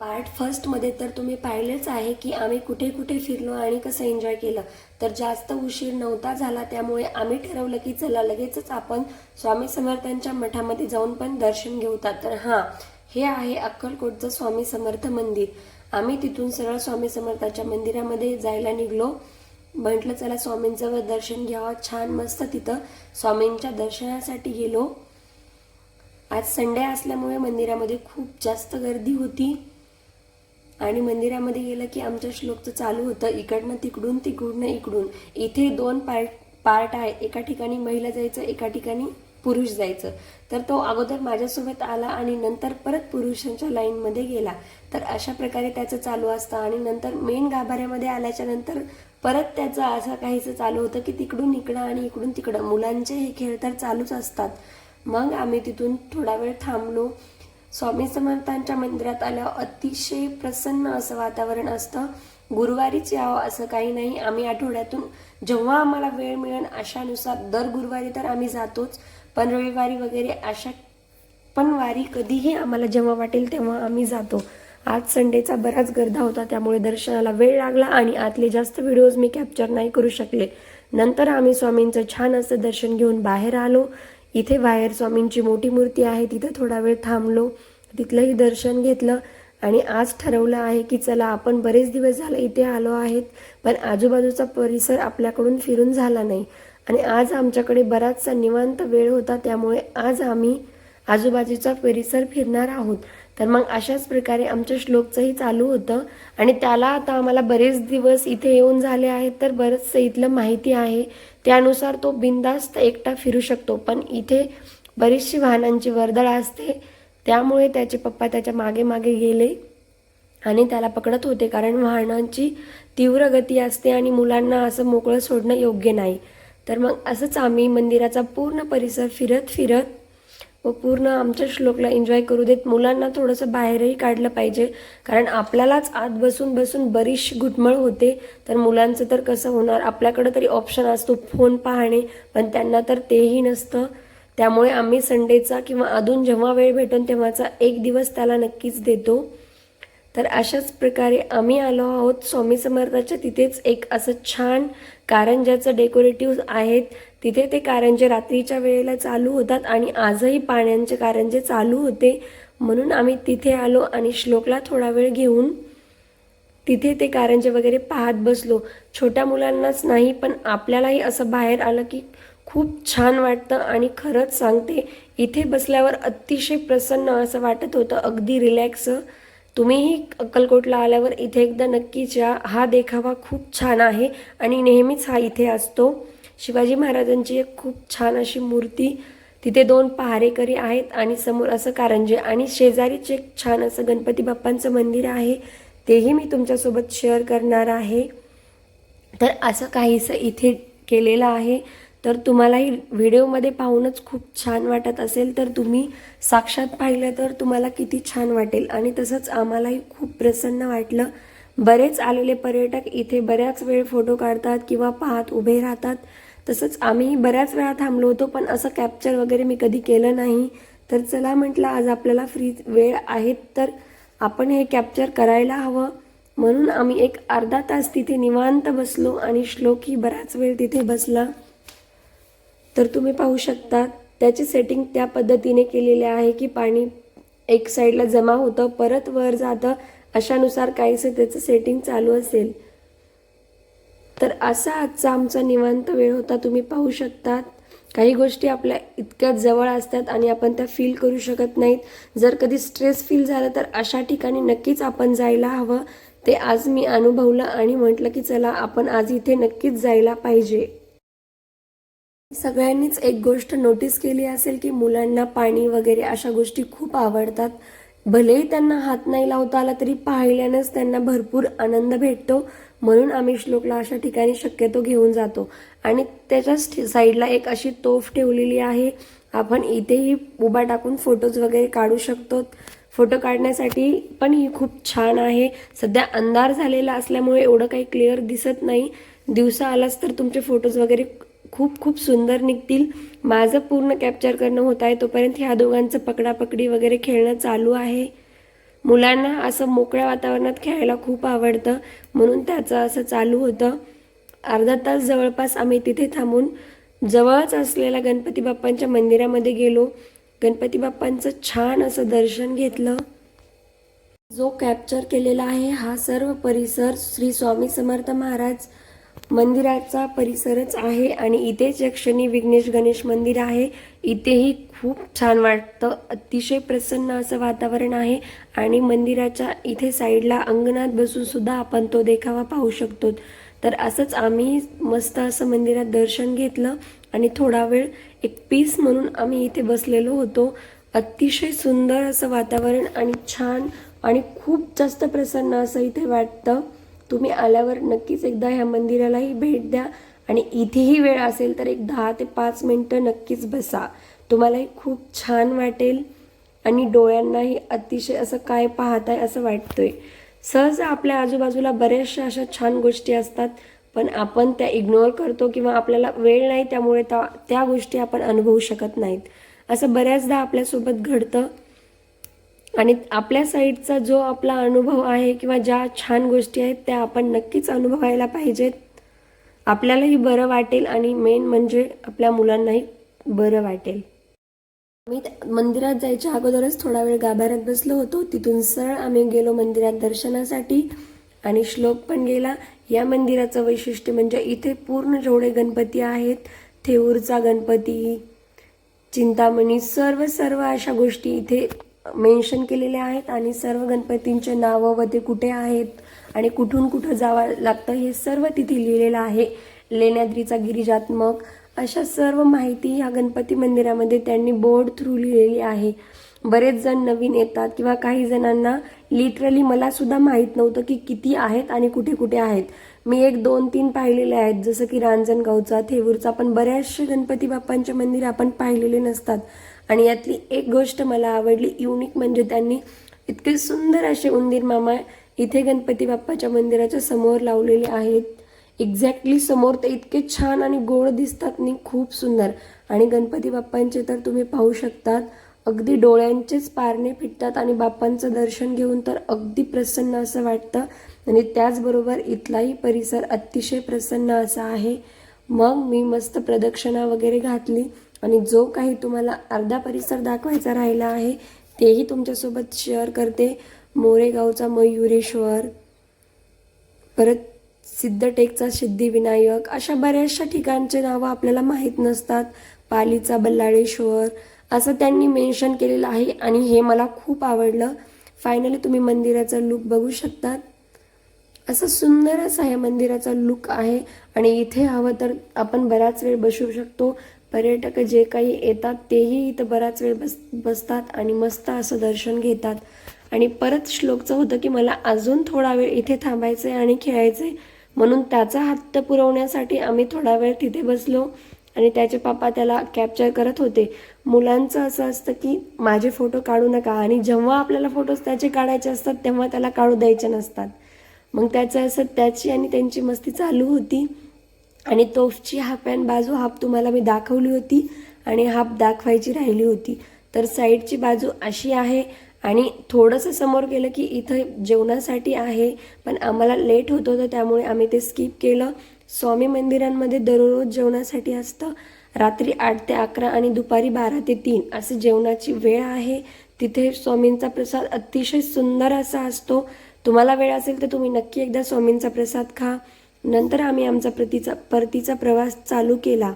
Part फर्स्टमध्ये तर तुम्ही पाहिलेच आहे की आम्ही कुठे कुठे फिरलो आणि कसं एन्जॉय केलं. तर जास्त उशीर नव्हता झाला त्यामुळे आम्ही ठरवलं की चला लगेचच आपण स्वामी समर्थांच्या मठामध्ये जाऊन पण दर्शन घेऊतात तर हां हे आहे अक्कलकोटचं स्वामी समर्थ मंदिर. आम्ही तिथून सरळ स्वामी समर्थाच्या मंदिरामध्ये जायला निघलो. म्हटलं चला स्वामींजवळ दर्शन घ्यावं. छान मस्त तिथं स्वामींच्या दर्शनासाठी गेलो. आज संडे असल्यामुळे मंदिरामध्ये खूप जास्त गर्दी होती. आणि मंदिरामध्ये गेलं की आमच्या श्लोकचं चालू होतं इकडनं तिकडून तिकडून इकडून. इथे दोन पार्ट पार्ट आहे. एका ठिकाणी महिला जायचं एका ठिकाणी पुरुष जायचं. तर तो अगोदर माझ्यासोबत आला आणि नंतर परत पुरुषांच्या लाईनमध्ये गेला. तर अशा प्रकारे त्याचं चालू असतं आणि नंतर मेन गाभाऱ्यामध्ये आल्याच्यानंतर परत त्याचं असं काहीसं चालू होतं की तिकडून इकडं आणि इकडून तिकडं. मुलांचे हे खेळ तर चालूच असतात. मग आम्ही तिथून थोडा वेळ थांबलो. स्वामी समर्थांच्या मंदिरात आल्यावर अतिशय प्रसन्न असं वातावरण असतं. गुरुवारीच यावं असं काही नाही. आम्ही आठवड्यातून जेव्हा आम्हाला वेळ मिळेल अशानुसार दर गुरुवारी तर आम्ही जातोच. पण रविवारी वगैरे अशा पण वारी कधीही आम्हाला जेव्हा वाटेल तेव्हा आम्ही जातो. आज संडेचा बराच गर्दा होता त्यामुळे दर्शनाला वेळ लागला आणि आतले जास्त व्हिडिओज मी कॅप्चर नाही करू शकले. नंतर आम्ही स्वामींचं छान असं दर्शन घेऊन बाहेर आलो. इथे बाहेर स्वामींची मोठी मूर्ती आहे तिथं थोडा वेळ थांबलो. तिथलंही दर्शन घेतलं आणि आज ठरवलं आहे की चला आपण बरेच दिवस झाले इथे आलो आहेत पण आजूबाजूचा परिसर आपल्याकडून फिरून झाला नाही. आणि आज आमच्याकडे बराचसा निवांत वेळ होता त्यामुळे आज आम्ही आजूबाजूचा परिसर फिरणार आहोत. तर मग अशाच प्रकारे आमच्या श्लोकचंही चालू होतं आणि त्याला आता आम्हाला बरेच दिवस इथे येऊन झाले आहेत तर बरंचसं इथलं माहिती आहे. त्यानुसार तो बिंदास्त एकटा फिरू शकतो पण इथे बरीचशी वाहनांची वर्दळ असते. त्यामुळे त्याचे पप्पा त्याच्यामागे मागे गेले आणि त्याला पकडत होते कारण वाहनांची तीव्र गती असते आणि मुलांना असं मोकळं सोडणं योग्य नाही. तर मग असंच आम्ही मंदिराचा पूर्ण परिसर फिरत फिरत व पूर्ण आमच्या श्लोकला एन्जॉय करू देत. मुलांना थोडंसं बाहेरही काढलं पाहिजे कारण आपल्यालाच आत बसून बसून बरीचशी घुटमळ होते. तर मुलांचं तर कसं होणार? आपल्याकडं तरी ऑप्शन असतो फोन पाहणे पण त्यांना तर तेही नसतं. त्यामुळे आम्ही संडेचा किंवा अजून जेव्हा वेळ भेटून तेव्हाचा एक दिवस त्याला नक्कीच देतो. तर अशाच प्रकारे आम्ही आलो आहोत स्वामी समर्थाच्या. तिथेच एक असं छान कारंजाचं डेकोरेटिव्ह आहेत तिथे ते कारंजे रात्रीच्या वेळेला चालू होतात आणि आजही पाण्याचे कारंजे चालू होते. म्हणून आम्ही तिथे आलो आणि श्लोकला थोडा वेळ घेऊन तिथे ते कारंजे वगैरे पाहत बसलो. छोट्या मुलांनाच नाही पण आपल्यालाही असं बाहेर आलं की खूप छान वाटतं आणि खरंच सांगते इथे बसल्यावर अतिशय प्रसन्न असं वाटत होतं. अगदी रिलॅक्स तुम्हीही अक्कलकोटला आल्यावर इथे एकदा नक्कीच या हा देखावा खूप छान आहे आणि नेहमीच हा इथे असतो. शिवाजी महाराजांची एक खूप छान अशी मूर्ती तिथे दोन पहारेकरी आहेत आणि समोर असं कारंजे आणि शेजारीच एक छान असं गणपती बाप्पांचं मंदिर आहे. तेही मी तुमच्यासोबत शेअर करणार आहे. तर असं काहीसं इथे केलेलं आहे. तर तुम्हालाही व्हिडिओमध्ये पाहूनच खूप छान वाटत असेल तर तुम्ही साक्षात पाहिलं तर तुम्हाला किती छान वाटेल. आणि तसंच आम्हालाही खूप प्रसन्न वाटलं. बरेच आलेले पर्यटक इथे बऱ्याच वेळ फोटो काढतात किंवा पाहत उभे राहतात. तसंच आम्ही बऱ्याच वेळा थांबलो होतो पण असं कॅप्चर वगैरे मी कधी केलं नाही. तर चला म्हटलं आज आपल्याला फ्री वेळ आहेत तर आपण हे कॅप्चर करायला हवं. म्हणून आम्ही एक अर्धा तास तिथे निवांत बसलो आणि श्लोकही बराच वेळ तिथे बसला. तर तुम्ही पाहू शकता त्याची सेटिंग त्या पद्धतीने केलेले आहे की पाणी एक साईडला जमा होतं परत वर जातं अशानुसार काहीसं त्याचं सेटिंग चालू असेल. तर असा आजचा आमचा निवांत वेळ होता. तुम्ही पाहू शकतात काही गोष्टी आपल्या इतक्या जवळ असतात आणि आपण त्या फील करू शकत नाहीत. जर कधी स्ट्रेस फील झालं तर अशा ठिकाणी नक्कीच आपण जायला हवं. ते आज मी अनुभवलं आणि म्हटलं की चला आपण आज इथे नक्कीच जायला पाहिजे. सगळ्यांनीच एक गोष्ट नोटीस केली असेल की मुलांना पाणी वगैरे अशा गोष्टी खूप आवडतात. भलेही त्यांना हात नाही लावता आला तरी पाहिल्यानंच त्यांना भरपूर आनंद भेटतो. म्हणून आम्ही श्लोकला अशा ठिकाणी शक्यतो घेऊन जातो. आणि त्याच्याच ठि- साईडला एक अशी तोफ ठेवलेली आहे. आपण इथेही उभा टाकून फोटोज वगैरे काढू शकतो. फोटो काढण्यासाठी पण ही खूप छान आहे. सध्या अंधार झालेला असल्यामुळे एवढं काही क्लिअर दिसत नाही. दिवसा आलाच तर तुमचे फोटोज वगैरे खूप खूप सुंदर निघतील. माझं पूर्ण कॅप्चर करणं होत आहे तोपर्यंत ह्या दोघांचं पकडापकडी वगैरे खेळणं चालू आहे. मुलांना असं मोकळ्या वातावरणात खेळायला खूप आवडतं. म्हणून त्याचं असं चालू होतं. अर्धा तास जवळपास आम्ही तिथे थांबून जवळच असलेल्या गणपती बाप्पांच्या मंदिरामध्ये गेलो. गणपती बाप्पांचं छान असं दर्शन घेतलं. जो कॅप्चर केलेला आहे हा सर्व परिसर श्री स्वामी समर्थ महाराज मंदिराचा परिसरच आहे आणि इथेच यक्षणी विघ्नेश गणेश मंदिर आहे. इथेही खूप छान वाटतं. अतिशय प्रसन्न असं वातावरण आहे आणि मंदिराच्या इथे साईडला अंगणात बसून सुद्धा आपण तो देखावा पाहू शकतो. तर असंच आम्ही मस्त असं मंदिरात दर्शन घेतलं आणि थोडा वेळ एक पीस म्हणून आम्ही इथे बसलेलो होतो. अतिशय सुंदर असं वातावरण आणि छान आणि खूप जास्त प्रसन्न असं इथे वाटतं. तुम्ही आल्यावर नक्कीच एकदा ह्या मंदिरालाही भेट द्या. आणि इथेही वेळ असेल तर एक दहा ते पाच मिनटं नक्कीच बसा. तुम्हालाही खूप छान वाटेल आणि डोळ्यांनाही अतिशय असं काय पाहताय असं वाटतंय. सहज आपल्या आजूबाजूला बऱ्याचशा अशा छान गोष्टी असतात पण आपण त्या इग्नोर करतो किंवा आपल्याला वेळ नाही त्यामुळे त्या त्या गोष्टी आपण अनुभवू शकत नाहीत. असं बऱ्याचदा आपल्यासोबत घडतं. आणि आपल्या साईडचा जो आपला अनुभव आहे किंवा ज्या छान गोष्टी आहेत त्या आपण नक्कीच अनुभवायला पाहिजेत. आपल्यालाही बरं वाटेल आणि मेन म्हणजे आपल्या मुलांनाही बरं वाटेल. मी त्या- मंदिरात जायच्या अगोदरच थोडा वेळ गाभाऱ्यात बसलो होतो. तिथून सरळ आम्ही गेलो मंदिरात दर्शनासाठी आणि श्लोक पण गेला. या मंदिराचं वैशिष्ट्य म्हणजे इथे पूर्ण जेवढे गणपती आहेत थेऊरचा गणपती चिंतामणी सर्व सर्व अशा गोष्टी इथे मेन्शन केलेले आहेत आणि सर्व गणपतींचे नावं व ते कुठे आहेत आणि कुठून कुठं जावं लागतं हे सर्व तिथे लिहिलेलं आहे. लेण्याद्रीचा गिरिजात्मक. अशा सर्व माहिती ह्या गणपती मंदिरामध्ये त्यांनी बोर्ड थ्रू लिहिलेली आहे. बरेच जण नवीन येतात किंवा काही जणांना लिटरली मला सुद्धा माहीत नव्हतं की किती आहेत आणि कुठे कुठे आहेत. मी एक दोन तीन पाहिलेले आहेत. जसं की रांजणगावचा थेऊरचा पण बऱ्याचशे गणपती बाप्पांचे मंदिर आपण पाहिलेले नसतात. आणि यातली एक गोष्ट मला आवडली युनिक म्हणजे त्यांनी इतके सुंदर असे उंदीर मामा इथे गणपती बाप्पाच्या मंदिराच्या समोर लावलेले आहेत. एक्झॅक्टली समोर ते इतके छान आणि गोड दिसतात आणि खूप सुंदर. आणि गणपती बाप्पांचे तर तुम्ही पाहू शकतात अगदी डोळ्यांचेच पारणे फिटतात आणि बाप्पांचं दर्शन घेऊन तर अगदी प्रसन्न असं वाटतं. आणि त्याचबरोबर इथलाही परिसर अतिशय प्रसन्न असा आहे. मग मी मस्त प्रदक्षिणा वगैरे घातली. आणि जो काही तुम्हाला अर्धा परिसर दाखवायचा राहिला आहे तेही तुमच्यासोबत शेअर करते. मोरेगावचा मयुरेश्वर परत सिद्धटेकचा सिद्धिविनायक अशा बऱ्याचशा ठिकाणचे नावं आपल्याला माहीत नसतात. पालीचा बल्लाळेश्वर असं त्यांनी मेन्शन केलेलं आहे आणि हे मला खूप आवडलं. फायनली तुम्ही मंदिराचा लुक बघू शकतात. असं सुंदर असा या मंदिराचा लुक आहे आणि इथे हवं तर आपण बराच वेळ बसू शकतो. पर्यटक जे काही येतात तेही इथं बराच वेळ बस बसतात आणि मस्त असं दर्शन घेतात. आणि परत श्लोकचं होतं की मला अजून थोडा वेळ इथे थांबायचं आहे आणि खेळायचं आहे म्हणून त्याचा हत्त पुरवण्यासाठी आम्ही थोडा वेळ तिथे बसलो आणि त्याचे पापा त्याला कॅप्चर करत होते. मुलांचं असं असतं की माझे फोटो काढू नका आणि जेव्हा आपल्याला फोटोज त्याचे काढायचे असतात तेव्हा त्याला काढू द्यायचे नसतात. मग त्याचं असं त्याची आणि त्यांची मस्ती चालू होती. आणि तोफची हाफ अँड बाजू हाफ तुम्हाला मी दाखवली होती आणि हाफ दाखवायची राहिली होती. तर साईडची बाजू अशी आहे आणि थोडंसं समोर गेलं की इथं जेवणासाठी आहे पण आम्हाला लेट होत होतं त्यामुळे आम्ही ते स्किप केलं. स्वामी मंदिरांमध्ये दररोज जेवणासाठी असतं. रात्री आठ ते अकरा आणि दुपारी बारा ते तीन असे जेवणाची वेळ आहे. तिथे स्वामींचा प्रसाद अतिशय सुंदर असा असतो. तुम्हाला वेळ असेल तर तुम्ही नक्की एकदा स्वामींचा प्रसाद खा. नंतर आम्ही आमचा प्रतीचा परतीचा प्रवास चालू केला.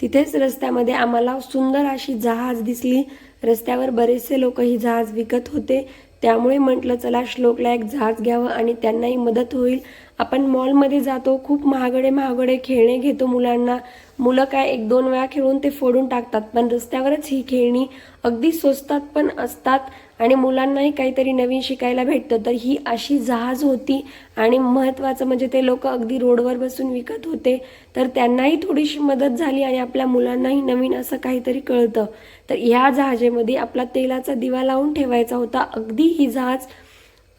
तिथेच रस्त्यामध्ये आम्हाला सुंदर अशी जहाज दिसली. रस्त्यावर बरेचसे लोक ही जहाज विकत होते. त्यामुळे म्हटलं चला श्लोकला एक जहाज घ्यावं आणि त्यांनाही मदत होईल. आपण मॉलमध्ये जातो खूप महागडे महागडे खेळणे घेतो मुलांना. मुलं काय एक दोन वेळा खेळून ते फोडून टाकतात पण रस्त्यावरच ही खेळणी अगदी स्वस्तात पण असतात आणि मुलांनाही काहीतरी नवीन शिकायला भेटतं. तर ही अशी जहाज होती आणि महत्त्वाचं म्हणजे ते लोक अगदी रोडवर बसून विकत होते. तर त्यांनाही थोडीशी मदत झाली आणि आपल्या मुलांनाही नवीन असं काहीतरी कळतं. तर ह्या जहाजेमध्ये आपला तेलाचा दिवा लावून ठेवायचा होता. अगदी ही जहाज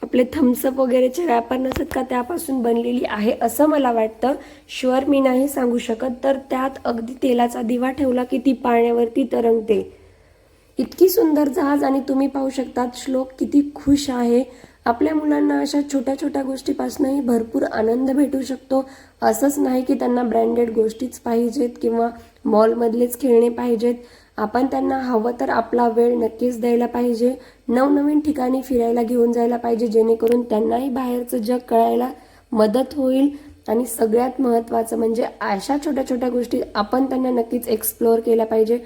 आपले थम्सअप वगैरेचे रॅपर नसत का त्यापासून बनलेली आहे असं मला वाटतं. शुअर मी नाही सांगू शकत. तर त्यात अगदी तेलाचा दिवा ठेवला की ती पाण्यावरती तरंगते. इतकी सुंदर जहाज आणि तुम्ही पाहू शकतात श्लोक किती खुश आहे. आपल्या मुलांना अशा छोट्या छोट्या गोष्टीपासूनही भरपूर आनंद भेटू शकतो. असंच नाही की त्यांना ब्रँडेड गोष्टीच पाहिजेत किंवा मॉलमधलेच खेळणे पाहिजेत. आपण त्यांना हवं तर आपला वेळ नक्कीच द्यायला पाहिजे. नवनवीन ठिकाणी फिरायला घेऊन जायला पाहिजे जेणेकरून त्यांनाही बाहेरचं जग कळायला मदत होईल. आणि सगळ्यात महत्त्वाचं म्हणजे अशा छोट्या छोट्या गोष्टी आपण त्यांना नक्कीच एक्सप्लोअर केल्या पाहिजे.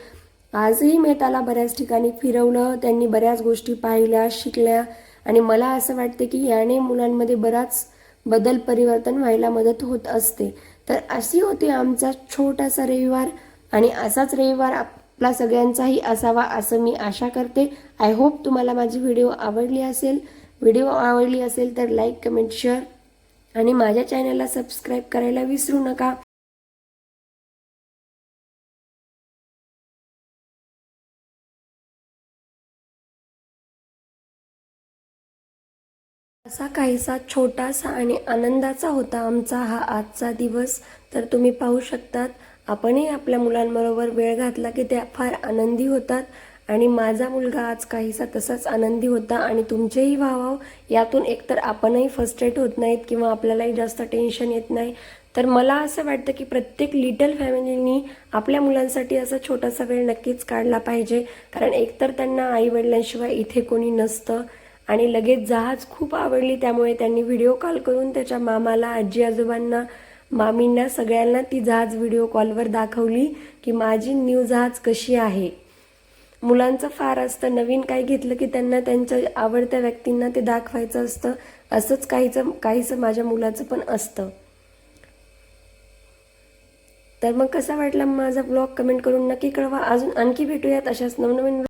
आजही मेहताला बऱ्याच ठिकाणी फिरवलं त्यांनी बऱ्याच गोष्टी पाहिल्या शिकल्या. आणि मला असं वाटते की याने मुलांमध्ये बराच बदल परिवर्तन व्हायला मदत होत असते. तर अशी होती आमचा छोटासा रविवार. आणि असाच रविवार आपला सगळ्यांचाही असावा असं मी आशा करते. आय होप तुम्हाला माझी व्हिडिओ आवडली असेल. व्हिडिओ आवडली असेल तर लाईक कमेंट शेअर आणि माझ्या चॅनलला सबस्क्राईब करायला विसरू नका. असा काहीसा छोटासा आणि आनंदाचा होता आमचा हा आजचा दिवस. तर तुम्ही पाहू शकतात आपणही आपल्या मुलांबरोबर वेळ घातला की त्या फार आनंदी होतात. आणि माझा मुलगा आज काहीसा तसाच आनंदी होता आणि तुमचेही व्हावं. यातून एकतर आपणही फर्स्ट्रेट होत नाहीत किंवा आपल्यालाही जास्त टेन्शन येत नाही. तर मला असं वाटतं की प्रत्येक लिटल फॅमिलीनी आपल्या मुलांसाठी असा छोटासा वेळ नक्कीच काढला पाहिजे. कारण एकतर त्यांना आई वडिलांशिवाय इथे कोणी नसतं. आणि लगेच जहाज खूप आवडली त्यामुळे त्यांनी व्हिडिओ कॉल करून त्याच्या मामाला आजी आजोबांना मामींना सगळ्यांना ती जहाज व्हिडिओ कॉलवर दाखवली की माझी न्यू जहाज कशी आहे. मुलांचं फार असतं. नवीन काही घेतलं की त्यांना त्यांच्या आवडत्या व्यक्तींना ते दाखवायचं असतं. असंच काहीचं काहीचं माझ्या मुलाचं पण असतं. तर मग कसा वाटला माझा ब्लॉग कमेंट करून नक्की कळवा. अजून आणखी भेटूयात अशाच नवनवीन